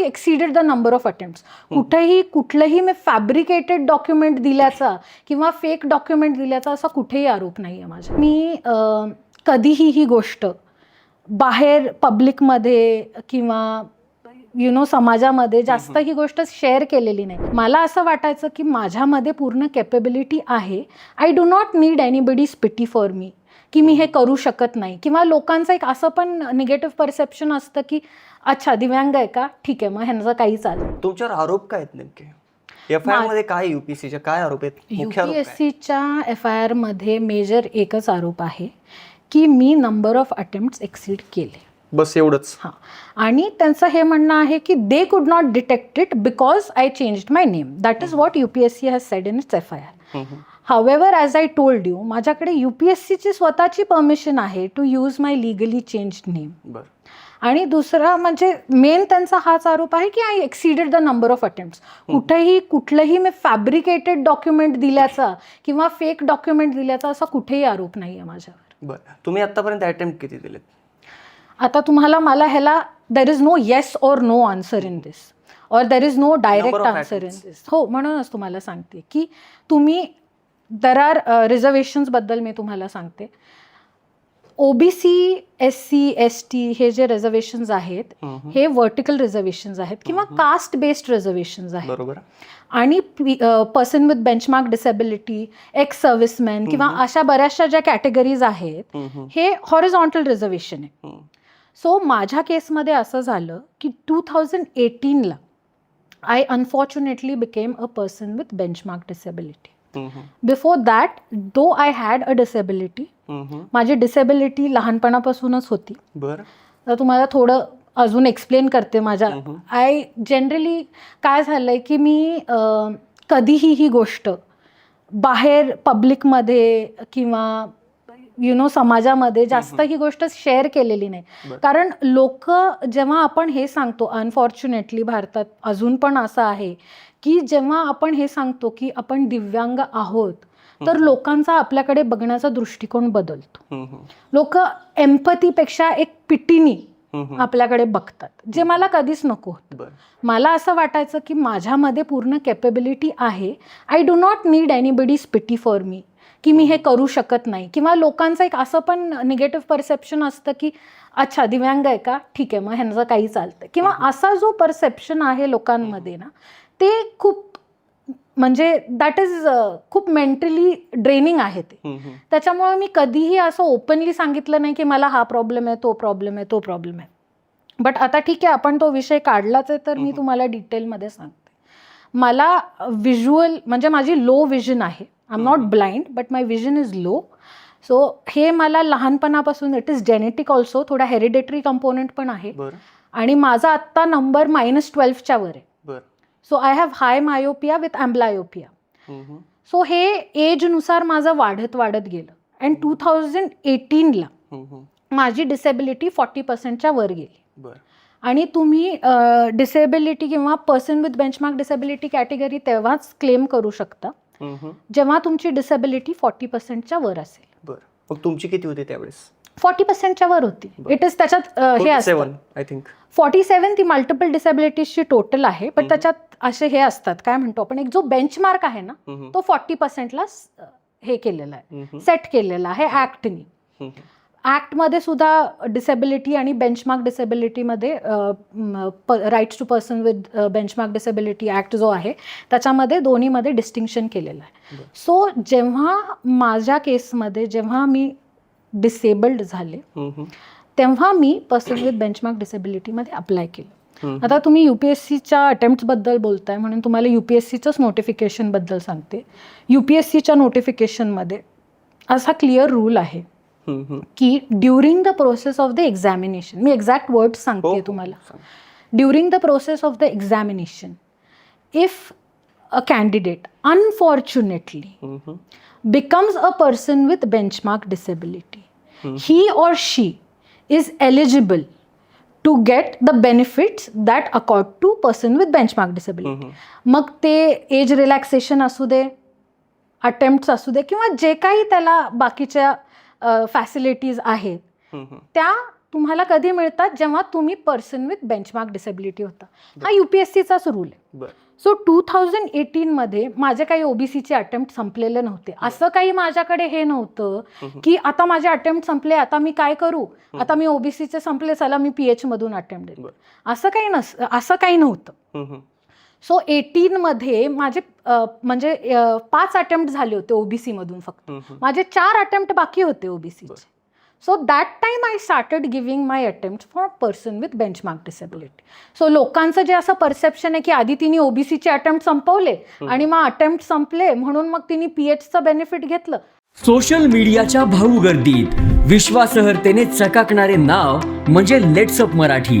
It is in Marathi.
I exceeded the number of attempt कुठेही कुठलंही मी फॅब्रिकेटेड डॉक्युमेंट दिल्याचा किंवा फेक डॉक्युमेंट दिल्याचा असा कुठेही आरोप नाही आहे माझा मी कधीही ही गोष्ट बाहेर पब्लिकमध्ये किंवा यु नो समाजामध्ये जास्त ही गोष्ट शेअर केलेली नाही. मला असं वाटायचं की माझ्यामध्ये पूर्ण कॅपेबिलिटी आहे. I do not need anybody's pity for me की मी हे करू शकत नाही. किंवा लोकांचं एक असं पण निगेटिव्ह परसेप्शन असतं की अच्छा दिव्यांग आहे का? ठीक आहे मग ह्यांचं काही चालेल. तुमच्यावर आरोप काय आहेत नेमके? एफ आय आरमध्ये काय युपीसीचे काय आरोप आहेत? युपीएससीच्या एफ आय आरमध्ये मेजर एकच आरोप आहे की मी नंबर ऑफ अटेम्प्ट एक्सीड केले. बस एवढंच. हां. आणि त्यांचं हे म्हणणं आहे की they could not detect it because I changed my name that is what U P S C has said in its F I R. However as I told you माझ्याकडे यू पी एस सीची स्वतःची परमिशन आहे to use my legally change name बरं. आणि दुसरा म्हणजे मेन त्यांचा हाच आरोप आहे की I exceeded the number of attempt कुठेही कुठलंही मी फॅब्रिकेटेड डॉक्युमेंट दिल्याचा किंवा फेक डॉक्युमेंट दिल्याचा असा कुठेही आरोप नाही आहे माझ्यावर. बरं. तुम्ही आतापर्यंत अटेम्प्ट किती दिलेत? आता तुम्हाला मला ह्याला there is no yes or no answer in this or there is no direct answer in. This हो म्हणूनच तुम्हाला सांगते की तुम्ही दर आर रिझर्वेशन्सबद्दल मी तुम्हाला सांगते. OBC S C S T हे जे रिझर्वेशन्स आहेत. हे व्हर्टिकल रिझर्वेशन्स आहेत किंवा कास्ट बेस्ड रिझर्वेशन्स आहेत. बरोबर. आणि person with benchmark disability ex serviceman किंवा अशा बऱ्याचशा ज्या कॅटेगरीज आहेत हे हॉरिझॉन्टल रिझर्वेशन आहे. सो माझ्या केसमध्ये असं झालं की two thousand एटीनला I unfortunately became a person with benchmark disability. Before that though I had a disability. माझी डिसेबिलिटी लहानपणापासूनच होती बरं तर तुम्हाला थोडं अजून एक्सप्लेन करते माझ्या. आय जनरली काय झालं आहे की मी कधीही ही गोष्ट बाहेर पब्लिकमध्ये किंवा यु नो समाजामध्ये जास्त ही गोष्ट शेअर केलेली नाही. कारण लोक जेव्हा आपण हे सांगतो अनफॉर्च्युनेटली भारतात अजून पण असं आहे की जेव्हा आपण हे सांगतो की आपण दिव्यांग आहोत तर लोकांचा आपल्याकडे बघण्याचा दृष्टिकोन बदलतो. लोक एम्पथीपेक्षा एक पिटीनी. आपल्याकडे बघतात जे मला कधीच नको होतं. मला असं वाटायचं की माझ्यामध्ये पूर्ण कॅपेबिलिटी आहे. I do not need anybody's pity for me की मी हे करू शकत नाही. किंवा लोकांचं एक असं पण निगेटिव्ह परसेप्शन असतं की अच्छा दिव्यांग आहे का? ठीक आहे मग ह्यांचं काही चालतं. किंवा असा जो परसेप्शन आहे लोकांमध्ये ना ते खूप म्हणजे दॅट इज खूप मेंटली ड्रेनिंग आहे ते. त्याच्यामुळे मी कधीही असं ओपनली सांगितलं नाही की मला हा प्रॉब्लेम आहे तो प्रॉब्लेम आहे तो प्रॉब्लेम आहे. बट आता ठीक आहे आपण तो विषय काढलाच आहे तर मी. तुम्हाला डिटेलमध्ये सांगते. मला व्हिज्युअल म्हणजे माझी लो विजन आहे. I am not. Blind but my vision is low so हे मला लहानपणापासून इट इज जेनेटिक ऑल्सो थोडा हेरिडेटरी कंपोनेंट पण आहे. आणि माझा आत्ता नंबर मायनस ट्वेल्वच्या वर आहे. So I have high myopia with amblyopia. So हे एजनुसार माझं वाढत वाढत गेलं. अँड टू थाउजंड एटीनला. माझी डिसेबिलिटी फॉर्टी पर्सेंटच्या वर गेली. आणि तुम्ही डिसेबिलिटी किंवा person with benchmark disability category तेव्हाच क्लेम करू शकता. हम्म. जेव्हा तुमची डिसेबिलिटी फॉर्टी पर्सेंटच्या वर असेल. बरं. मग तुमची किती होती त्यावेळेस? फॉर्टी पर्सेंटच्या वर होती. इट इज त्याच्यात हे असतं. आय थिंक फॉर्टी सेवन ती मल्टिपल डिसेबिलिटीजची टोटल आहे पण. त्याच्यात असे हे असतात. काय म्हणतो आपण एक जो बेंचमार्क आहे ना तो फॉर्टी पर्सेंटला हे केलेला आहे. सेट केलेला आहे ॲक्टनी ॲक्टमध्ये सुद्धा डिसेबिलिटी आणि benchmark डिसेबिलिटीमध्ये rights to person with benchmark disability act जो आहे त्याच्यामध्ये दोन्हीमध्ये डिस्टिंक्शन केलेलं आहे. सो जेव्हा माझ्या केसमध्ये जेव्हा मी डिसेबल्ड झाले तेव्हा मी पर्सन विथ बेंचमार्क डिसेबिलिटीमध्ये अप्लाय केलं. आता तुम्ही यू पी एस सीच्या अटेम्प्टबद्दल बोलताय म्हणून तुम्हाला यू पी एस सीचंच नोटिफिकेशनबद्दल सांगते. यू पी एस सीच्या नोटिफिकेशनमध्ये असा क्लिअर रूल आहे की during the process of the examination me exact word सांगते हो. तुम्हाला. During the process of the examination if a candidate unfortunately becomes a person with benchmark disability he or she is eligible to get the benefits that accord to person with benchmark disability मग ते एज रिलॅक्सेशन असू दे अटेम्प्ट असू दे किंवा जे काही त्याला बाकीच्या फॅसिलिटीज आहेत. त्या तुम्हाला कधी मिळतात? जेव्हा तुम्ही पर्सन विथ बेंचमार्क डिसेबिलिटी होता. हा युपीएससीचाच रूल आहे. सो टू थाउजंड एटीनमध्ये माझे काही ओबीसीचे अटेम्प्ट संपलेले नव्हते. असं काही माझ्याकडे हे नव्हतं की आता माझे अटेम्प्ट संपले आता मी काय करू? आता मी ओबीसीचे संपले चला मी पी एचमधून अटेम्प्ट देते. असं काही नस असं काही नव्हतं. सो एटीनमध्ये माझे म्हणजे पाच अटेम्प्ट झाले होते ओबीसीमधून फक्त. माझे चार अटेम्प्ट बाकी होते ओबीसीचे. So that time I started giving my attempt for person with benchmark disability so लोकांचं जे असं परसेप्शन आहे की आधी तिने ओबीसीचे अटेम्प्ट संपवले आणि मग अटेम्प्ट संपले म्हणून मग तिने पीएचचं बेनिफिट घेतलं. सोशल मीडियाच्या भाऊ गर्दीत विश्वासार्हतेने चकाकणारे नाव म्हणजे लेट्सअप मराठी.